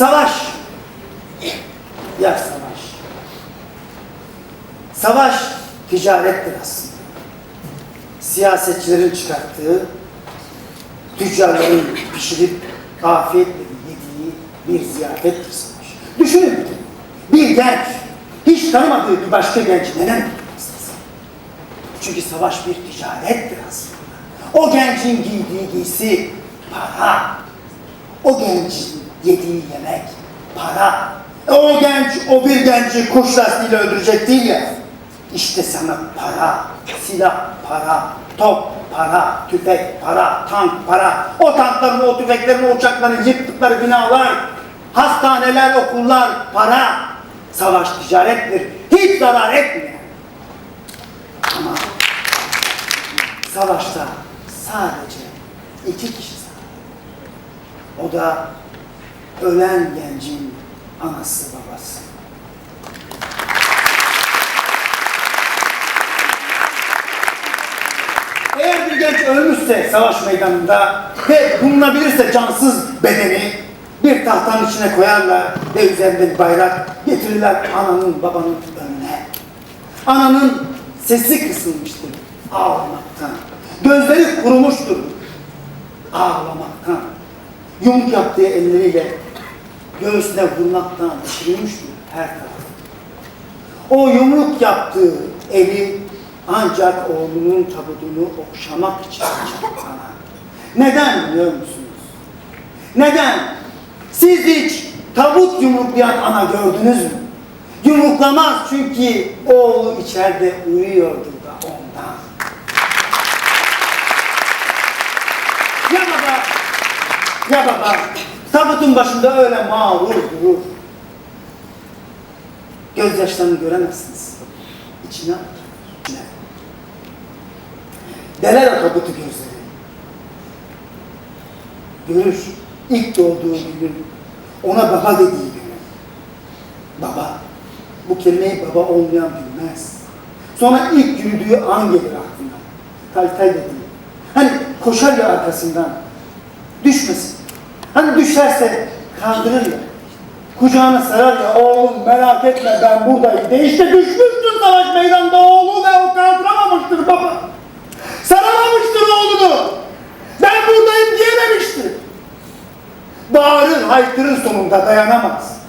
Savaş. Ya savaş. Savaş ticarettir aslında. Siyasetçilerin çıkarttığı, tüccarların pişirip afiyetle yediği bir ziyafettir savaş. Düşünün bir bir genç hiç tanımadığı bir başka genci neden tutmasın? Çünkü savaş bir ticarettir aslında. O gencin giydiği giysi para. O gencin yediği yemek para. E o genç o bir genci kuş lastiğiyle öldürecek değil ya. İşte sana para, silah para, top para, tüfek para, tank para. O tankların, o tüfeklerin, uçakların yıktıkları binalar, hastaneler, okullar para. Savaş ticarettir. Hiç zarar etmiyor. Ama savaşta sadece iki kişi zarar. O da ölen gencin anası babası. Eğer bir genç ölmüşse savaş meydanında ve bulunabilirse cansız bedeni bir tahtanın içine koyarlar ve üzerinde bir bayrak getirirler ananın babanın önüne. Ananın sesi kısılmıştır ağlamaktan. Gözleri kurumuştur ağlamaktan. Yumruk yaptığı elleriyle göğsüne vurmaktan çürümüştür her tarafı. O yumruk yaptığı eli ancak oğlunun tabutunu okşamak için açar ana. Neden biliyor musunuz? Neden? Siz hiç tabut yumruklayan ana gördünüz mü? Yumruklamaz çünkü oğlu içeride uyuyordu da ondan. Ya baba, ya baba, tabutun başında öyle mağrur durur. Gözyaşlarını göremezsiniz. İçine alır. İçine. Deler o tabutu gözleri. Görür. ilk doğduğu günün ona baba dediği günü. Baba. Bu kelimeyi baba olmayan bilmez. Sonra ilk yürüdüğü an gelir aklına. Tay tay dediği. Hani koşar ya arkasından. Düşmesin. Hani düşerse kaldırır ya. Kucağına sarar ya oğlum merak etme ben buradayım. De işte düşmüştür savaş meydanında oğlu ve o kaldıramamıştır baba. Saramamıştır oğlunu. Ben buradayım diyememiştir. Bağırır haykırır sonunda dayanamaz.